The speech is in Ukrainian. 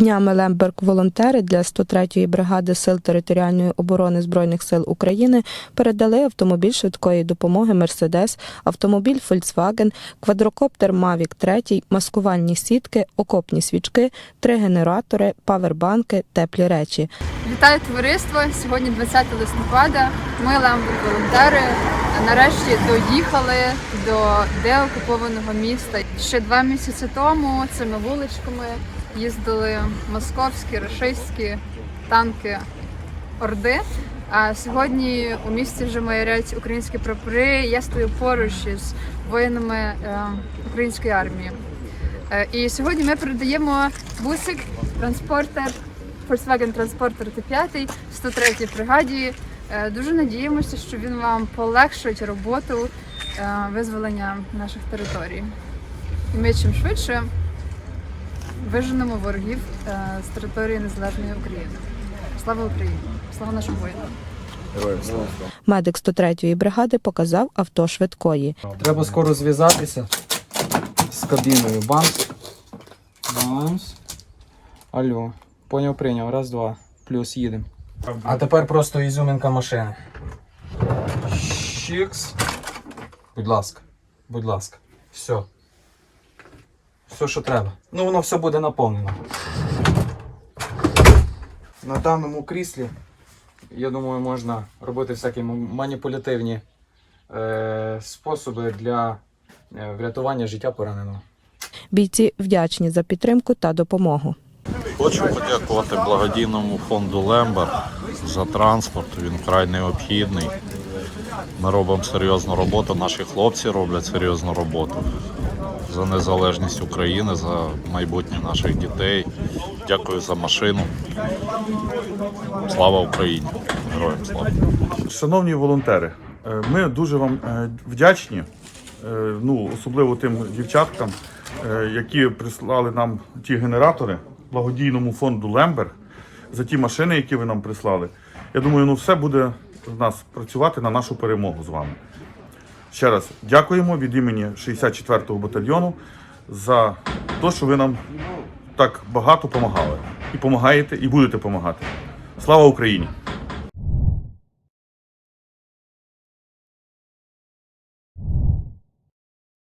Днями Лемберг волонтери для 103-ї бригади сил територіальної оборони збройних сил України передали автомобіль швидкої допомоги Мерседес, автомобіль Volkswagen, квадрокоптер Mavic 3, маскувальні сітки, окопні свічки, три генератори, павербанки, теплі речі. Вітаю товариство! Сьогодні 20 листопада. Ми Лембург волонтери нарешті доїхали до деокупованого міста. Ще два місяці тому цими вуличками їздили московські, рашистські танки Орди. А сьогодні у місті вже маярять українські прапори. Я стою поруч із воїнами е, української армії. Е, І сьогодні ми передаємо бусик, транспортер, Volkswagen Transporter Т5 103 бригаді. Е, Дуже надіємося, що він вам полегшить роботу е, визволення наших територій. І ми чим швидше виженемо ворогів е, з території незалежної України. Слава Україні! Слава нашим воїнам! Медик 103-ї бригади показав авто швидкої. Треба скоро зв'язатися з кабіною. Бамс. Бамс. Алло. Поняв, прийняв. Раз, два. Плюс їдемо. А тепер просто ізюминка машини. Щікс. Будь ласка. Будь ласка. Все. Все, що треба. Ну, воно все буде наповнено. На даному кріслі, я думаю, можна робити всякі маніпулятивні е, способи для е, врятування життя пораненого. Бійці вдячні за підтримку та допомогу. Хочу подякувати благодійному фонду Лембер за транспорт. Він вкрай необхідний. Ми робимо серйозну роботу. Наші хлопці роблять серйозну роботу за незалежність України, за майбутнє наших дітей. Дякую за машину. Слава Україні! Героям слава! Шановні волонтери, е, ми дуже вам е, вдячні, е, ну, особливо тим дівчаткам, які прислали нам ті генератори благодійному фонду Лембер за ті машини, які ви нам прислали. Я думаю, ну все буде в нас працювати на нашу перемогу з вами. Ще раз дякуємо від імені 64-го батальйону за те, що ви нам так багато допомагали. І допомагаєте, і будете допомагати. Слава Україні!